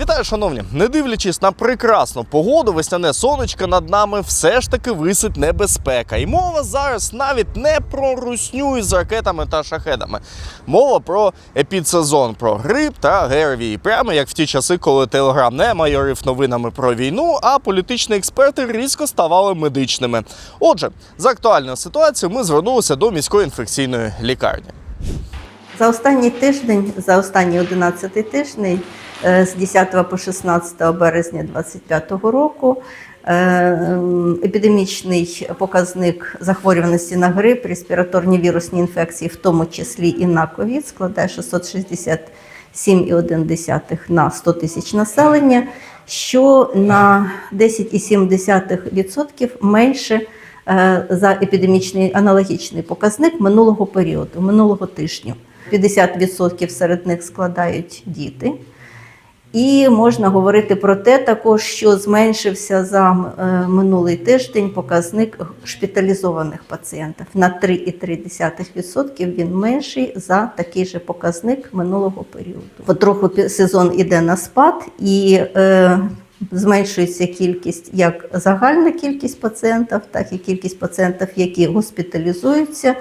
Вітаю, шановні! Не дивлячись на прекрасну погоду, весняне сонечко над нами все ж таки висить небезпека. І мова зараз навіть не про русню із ракетами та шахедами. Мова про епідсезон, про грип та ГРВІ. Прямо як в ті часи, коли Телеграм не майорив новинами про війну, а політичні експерти різко ставали медичними. Отже, за актуальною ситуацією ми звернулися до міської інфекційної лікарні. За останній тиждень, за останній 11 тиждень, е, з 10 по 16 березня 2025 року, е, ем, епідемічний показник захворюваності на грип, респіраторні вірусні інфекції, в тому числі і на ковід, складає 667,1 на 100 тисяч населення, що на 10,7% менше е, за епідемічний аналогічний показник минулого періоду, минулого тижня. 50% серед них складають діти. І можна говорити про те, також, що зменшився за е, минулий тиждень показник шпиталізованих пацієнтів на 3,3% він менший за такий же показник минулого періоду. Потроху сезон іде на спад і е, зменшується кількість як загальна кількість пацієнтів, так і кількість пацієнтів, які госпіталізуються,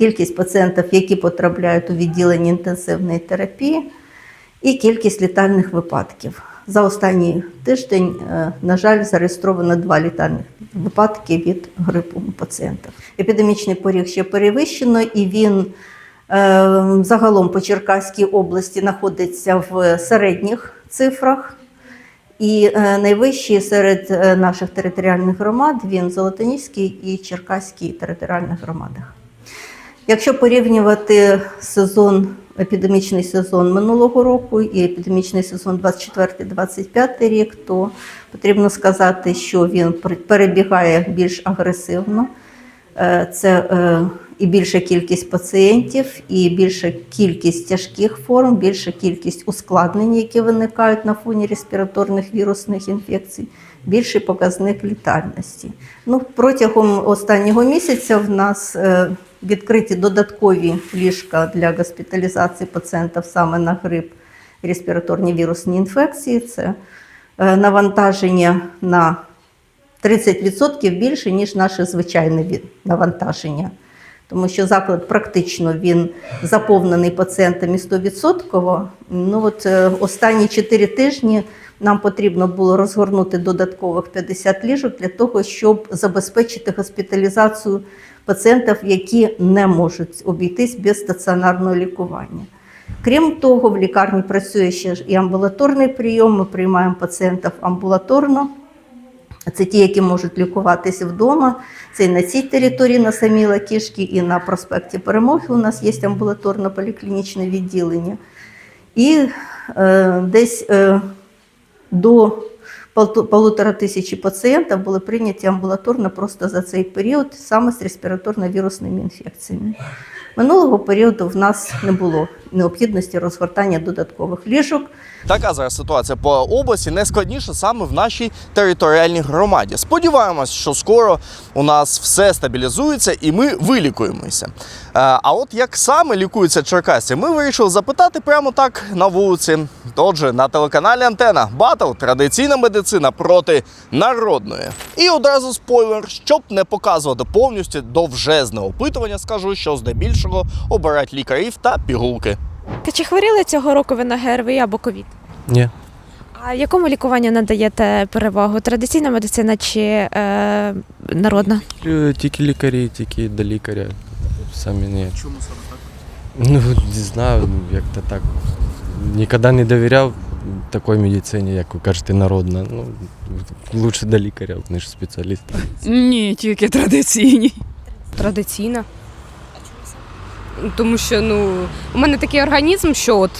кількість пацієнтів, які потрапляють у відділення інтенсивної терапії і кількість літальних випадків. За останній тиждень, е, на жаль, зареєстровано два літальних випадки від грипу пацієнтів. Епідемічний поріг ще перевищено, і він е, загалом по Черкаській області знаходиться в середніх цифрах. І е, найвищий серед наших територіальних громад він Золотоніський і Черкаський територіальних громадах. Якщо порівнювати сезон, епідемічний сезон минулого року і епідемічний сезон 24-25 рік, то потрібно сказати, що він перебігає більш агресивно. Е, Це е, і більша кількість пацієнтів, і більша кількість тяжких форм, більша кількість ускладнень, які виникають на фоні респіраторних вірусних інфекцій, більший показник літальності. Ну, протягом останнього місяця в нас е, відкриті додаткові ліжка для госпіталізації пацієнтів саме на грип респіраторні вірусні інфекції. Це е, навантаження на 30% більше, ніж наше звичайне навантаження. Тому що заклад практично він заповнений пацієнтами 100%. Ну от е, останні 4 тижні нам потрібно було розгорнути додаткових 50 ліжок для того, щоб забезпечити госпіталізацію пацієнтів, які не можуть обійтись без стаціонарного лікування. Крім того, в лікарні працює ще і амбулаторний прийом. Ми приймаємо пацієнтів амбулаторно. Це ті, які можуть лікуватися вдома. Це і на цій території, на самій Лакішки, і на проспекті Перемоги у нас є амбулаторно-поліклінічне відділення. І е, десь е, до полутора тисячі пацієнтів були прийняті амбулаторно просто за цей період, саме з респіраторно-вірусними інфекціями. Минулого періоду в нас не було необхідності розгортання додаткових ліжок. Така зараз ситуація по області не складніше саме в нашій територіальній громаді. Сподіваємось, що скоро у нас все стабілізується і ми вилікуємося. Е, А от як саме лікуються черкасці, ми вирішили запитати прямо так на вулиці. Отже, на телеканалі Антена Батл традиційна медицина проти народної. І одразу спойлер, щоб не показувати повністю довжезне опитування, скажу, що здебільшого обирають лікарів та пігулки. Та Чи хворіли цього року ви на ГРВІ або ковід? Ні. А якому лікуванню надаєте перевагу? Традиційна медицина чи е, народна? Тільки лікарі, тільки до лікаря. Самі ні. Чому саме так? Ну, не знаю, як-то так. Ніколи не довіряв такій медицині, як ви кажете, народна. Ну, лучше до лікаря, вони ж спеціалісти. Ні, тільки традиційні. Традиційна. Тому що ну, у мене такий організм, що от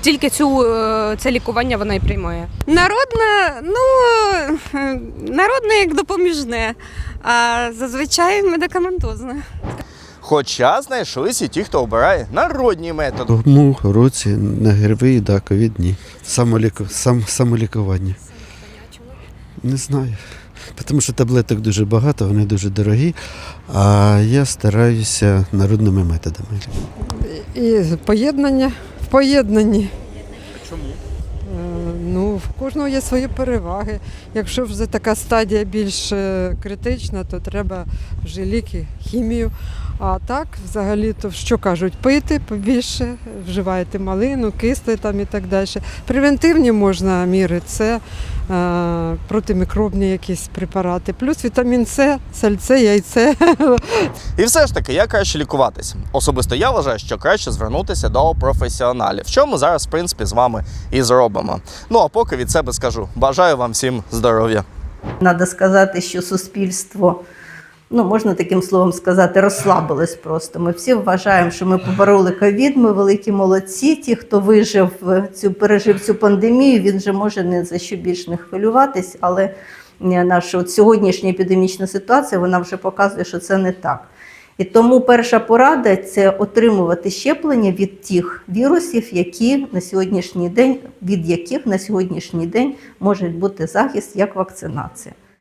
тільки цю, е, це лікування вона і приймає. Народна, ну е, народна як допоміжне, а зазвичай медикаментозне. Хоча знайшлися і ті, хто обирає народні методи. Тому році на ГРВІ, да, ковід ні. Самоліку, сам, самолікування. Не знаю. Тому що таблеток дуже багато, вони дуже дорогі, а я стараюся народними методами. і поєднання в поєднанні Чому? Е, Ну, в кожного є свої переваги. Якщо вже така стадія більш е, критична, то треба вже ліки, хімію. А так, взагалі, то що кажуть, пити побільше, вживайте малину, кисли там і так далі. Превентивні можна міри це е, протимікробні якісь препарати, плюс вітамін С, сальце, яйце. І все ж таки, як краще лікуватися? Особисто я вважаю, що краще звернутися до професіоналів, що ми зараз, в принципі, з вами і зробимо. Ну а поки від себе скажу: бажаю вам всім здоров'я. Надо сказати, що суспільство, ну можна таким словом сказати, розслабилось просто. Ми всі вважаємо, що ми побороли ковід, ми великі молодці. Ті, хто вижив е, цю, пережив цю пандемію, він вже може не за що більш не хвилюватись, але е, наша от сьогоднішня епідемічна ситуація вона вже показує, що це не так. І тому перша порада це отримувати щеплення від тих вірусів, які на сьогоднішній день, від яких на сьогоднішній день може бути захист як вакцинація.